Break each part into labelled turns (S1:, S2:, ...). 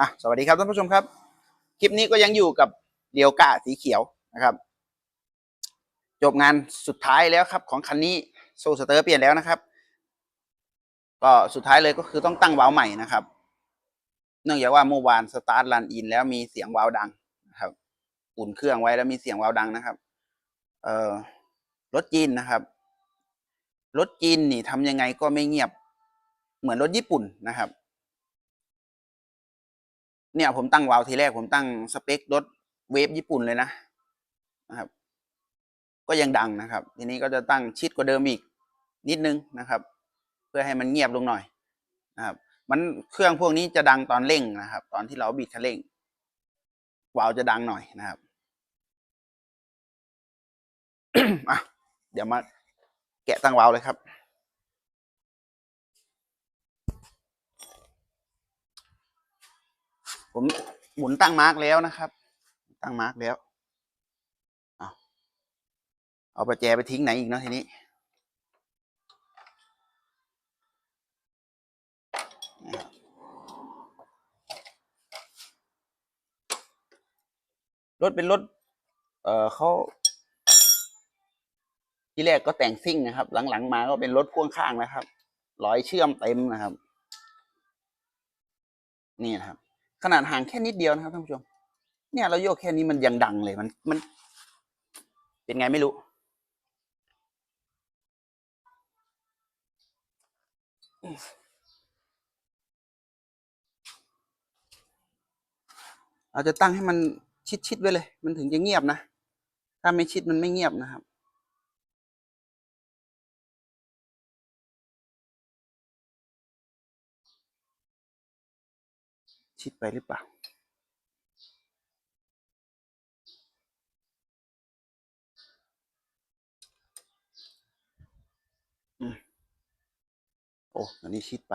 S1: อะสวัสดีครับท่านผู้ชมครับ คลิปนี้ก็ยังอยู่กับเดียวก้าสีเขียวนะครับ จบงานสุดท้ายแล้วครับของคันนี้โซสเตอร์เปลี่ยนแล้วนะครับ ก็สุดท้ายเลยก็คือต้องตั้งวาล์วใหม่นะครับ เนื่องจากว่าเมื่อวานสตาร์ทรันอินแล้วมีเสียงวาล์วดังนะครับอุ่นเครื่องไว้แล้วมีเสียงวาล์วดังนะครับ เอ่อรถจีนนะครับรถจีนนี่ทำยังไงก็ไม่เงียบเหมือนรถญี่ปุ่นนะครับ เนี่ยผมตั้งวาล์วทีแรกผมตั้งสเปครถเวฟญี่ปุ่นเลยนะนะครับ ก็ยังดังนะครับ ทีนี้ก็จะตั้งชิดกว่าเดิมอีกนิดนึงนะครับ เพื่อให้มันเงียบลงหน่อยนะครับ มันเครื่องพวกนี้จะดังตอนเร่งนะครับ ตอนที่เราบิดคันเร่งวาล์วจะดังหน่อยนะครับอะเดี๋ยวมาแกะตั้งวาล์วเลยครับ ผมหมุนตั้งมาร์กแล้วนะครับ ตั้งมาร์กแล้วเอาเอาประแจไปทิ้งไหนอีกเนาะทีนี้รถเป็นรถ เอ่อเขาที่แรกก็แต่งซิ่งนะครับ หลังๆ มาก็เป็นรถพ่วงข้างนะครับ ร้อยเชื่อมเต็มนะครับ นี่นะครับ ขนาดห่างแค่นิดเดียวนะครับท่านผู้ชม เนี่ยเราโยกแค่นี้มันยังดังเลยมันมัน เป็นไงไม่รู้ เราจะตั้งให้มันชิดๆไว้เลย มันถึงจะเงียบนะ ถ้าไม่ชิดมันไม่เงียบนะครับ ชิดไปหรือเปล่าอโอ้อันนี้ชิดไป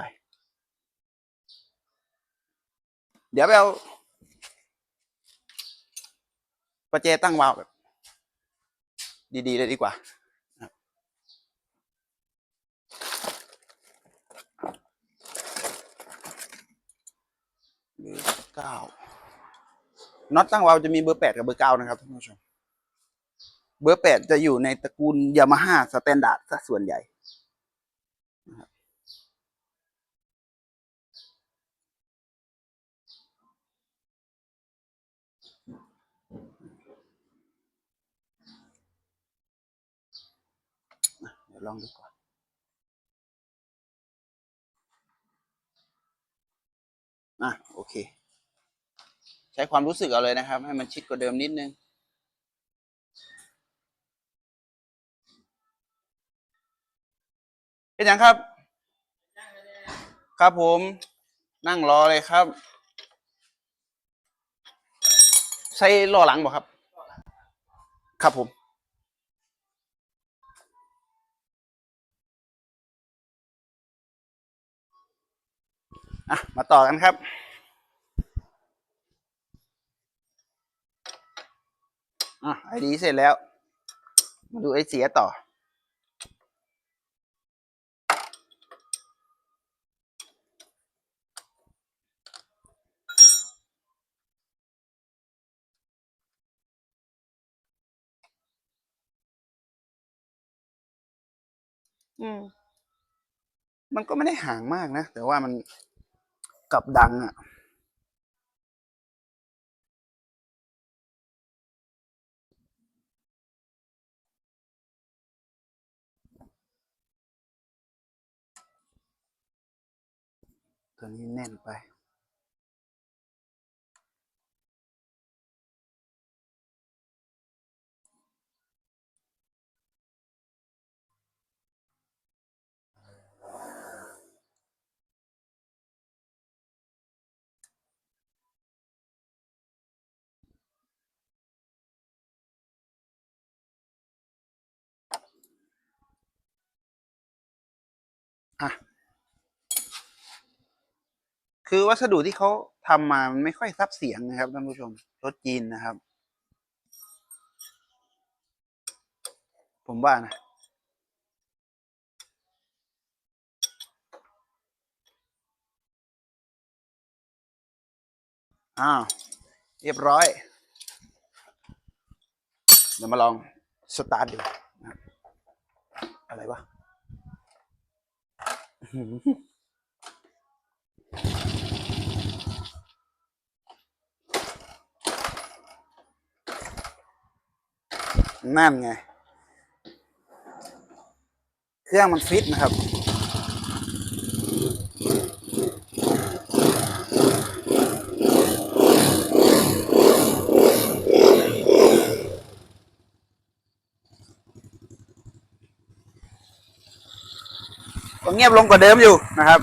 S1: เดี๋ยวไปเอาประแจตั้งวาล์วแบบ ดีๆเลยดีกว่านะครับเบอร์ เก้าน็อตตั้งวาล์วจะมีเบอร์แปดกับเบอร์เก้านะครับท่านผู้ชม เบอร์แปดจะอยู่ในตระกูลยามาฮ่าสแตนดาร์ดซะส่วนใหญ่เดี๋ยวลองดูก่อนอะโอเค ช้ความรู้สึกเอาเลยนะครับ ให้มันชิดกว่าเดิมนิดนึง เป็นยังครับ ครับผมนั่งรอเลยครับ ใช้ล้อหลังบ่ครับ ครับผมอะมาต่อกันครับ อะไอดีเสร็จแล้ว มาดูไอเสียต่อ อืม มันก็ไม่ได้ห่างมากนะ แต่ว่ามันกลับดังอะ ตัวนี้แน่นไป อะ คือวัสดุที่เขาทำมามันไม่ค่อยซับเสียงนะครับท่านผู้ชมรถจีนนะครับ ผมว่านะอ้าวเรียบร้อย เดี๋ยวมาลองสตาร์ทดูนะครับอะไรวะอื้อหือ นั่นไง เครื่องมันฟิตนะครับ ก็เงียบลงกว่าเดิมอยู่นะครับ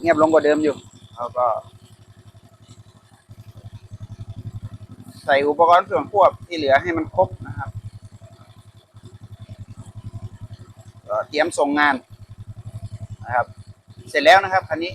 S1: เงียบลงกว่าเดิมอยู่แล้วก็ ใส่อุปกรณ์ส่วนควบที่เหลือให้มันครบนะครับเตรียมส่งงานนะครับ เสร็จแล้วนะครับคันนี้